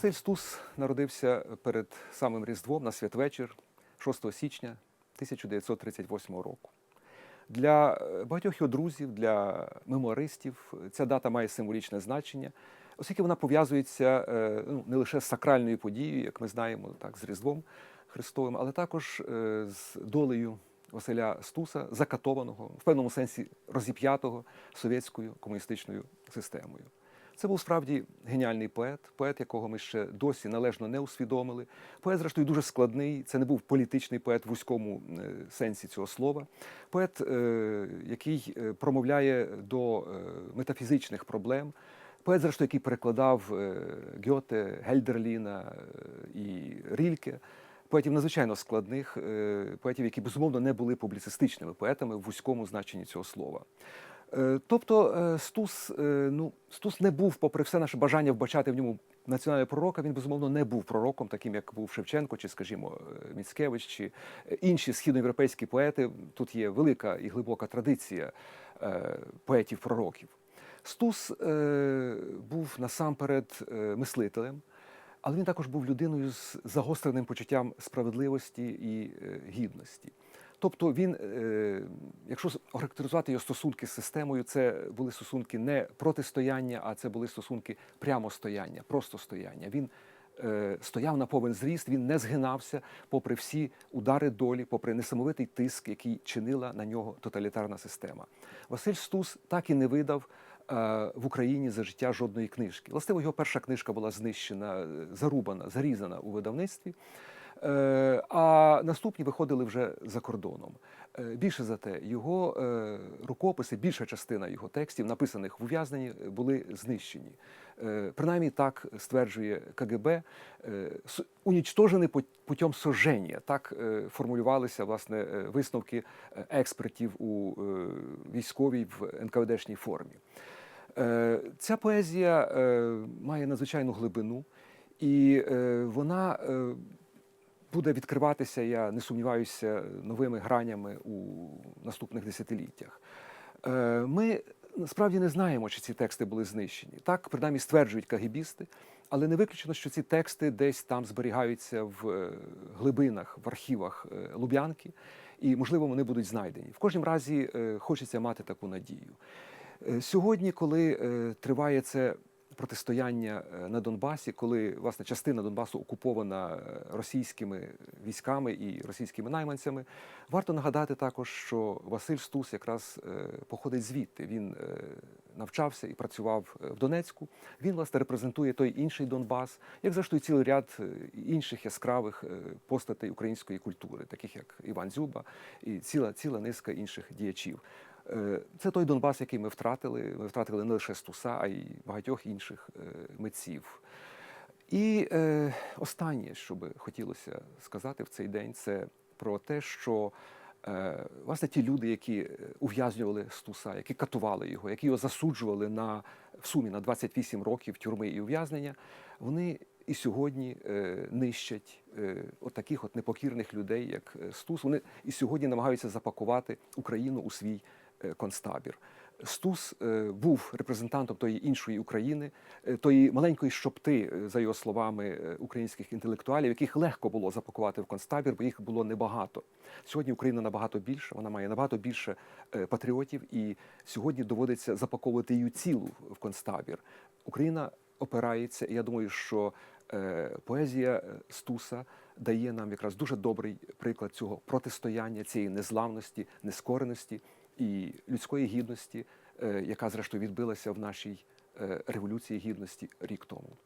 Василь Стус народився перед самим Різдвом на святвечір 6 січня 1938 року. Для е, багатьох його друзів, для мемуаристів ця дата має символічне значення, оскільки вона пов'язується е, ну, не лише з сакральною подією, як ми знаємо, так, з Різдвом Христовим, але також е, з долею Василя Стуса, закатованого, в певному сенсі розіп'ятого совєтською комуністичною системою. Це був справді геніальний поет, поет, якого ми ще досі належно не усвідомили. Поет, зрештою, дуже складний. Це не був політичний поет в вузькому е, сенсі цього слова. Поет, е, який е, промовляє до метафізичних проблем. Поет, зрештою, який перекладав Гьоте, Гельдерліна і Рільке. Поетів надзвичайно складних, поетів, які безумовно не були публіцистичними поетами в вузькому значенні цього слова. Е, Тобто е, Стус, е, ну, Стус не був, попри все наше бажання вбачати в ньому національного пророка, він безумовно не був пророком, таким як був Шевченко, чи, скажімо, Міцкевич, чи інші східноєвропейські поети. Тут є велика і глибока традиція поетів-пророків. Стус був насамперед мислителем, але він також був людиною з загостреним почуттям справедливості і гідності. Тобто він, е, якщо охарактеризувати його стосунки з системою, це були стосунки не протистояння, а це були стосунки прямостояння, просто стояння. Він е, стояв на повен зріст, він не згинався попри всі удари долі, попри несамовитий тиск, який чинила на нього тоталітарна система. Василь Стус так і не видав е, в Україні за життя жодної книжки. Властиво, його перша книжка була знищена, зарубана, зарізана у видавництві. Е, А наступні виходили вже за кордоном. Е, Більше за те, його е, рукописи, більша частина його текстів, написаних в ув'язненні, були знищені. Принаймні так стверджує КГБ, унічтожені путем сожження. Так формулювалися власне висновки експертів у військовій в НКВДшній формі. Ця поезія має надзвичайну глибину, і вона буде відкриватися, я не сумніваюся, новими гранями у наступних десятиліттях. Е, Ми насправді не знаємо, чи ці тексти були знищені. Так, принаймні стверджують кагібісти, але не виключено, що ці тексти десь там зберігаються в е, глибинах, в архівах е, Луб'янки, і, можливо, вони будуть знайдені. В кожному разі хочеться мати таку надію. Сьогодні, коли триває це протистояння е, на Донбасі, коли власне частина Донбасу окупована е, російськими військами і російськими найманцями, варто нагадати також, що Василь Стус якраз е, походить звідти. Він навчався і працював в Донецьку. Він власне репрезентує той інший Донбас, як зрештою цілий ряд інших яскравих постатей української культури, таких як Іван Дзюба і ціла ціла низка інших діячів. Е, Це той Донбас, який ми втратили. Ми втратили не лише Стуса, а й багатьох інших е, митців. І е, останнє, що би хотілося сказати в цей день, це про те, що власне ті люди, які ув'язнювали Стуса, які катували його, які його засуджували на в сумі на 28 років тюрми і ув'язнення, вони і сьогодні е, нищать е, от таких от непокірних людей, як Стус. Вони і сьогодні намагаються запакувати Україну у свій концтабір. Стус е, був репрезентантом тої іншої України, е, тої маленької щопти, е, за його словами, е, українських інтелектуалів, яких легко було запакувати в концтабір, бо їх було небагато. Сьогодні Україна набагато більше, вона має набагато більше е, патріотів, і сьогодні доводиться запаковувати її цілу в концтабір. Україна опирається, і я думаю, що е, поезія е, Стуса дає нам якраз дуже добрий приклад цього протистояння, цієї незламності, нескореності і людської гідності, е, яка зрештою відбилася в нашій е, революції гідності рік тому.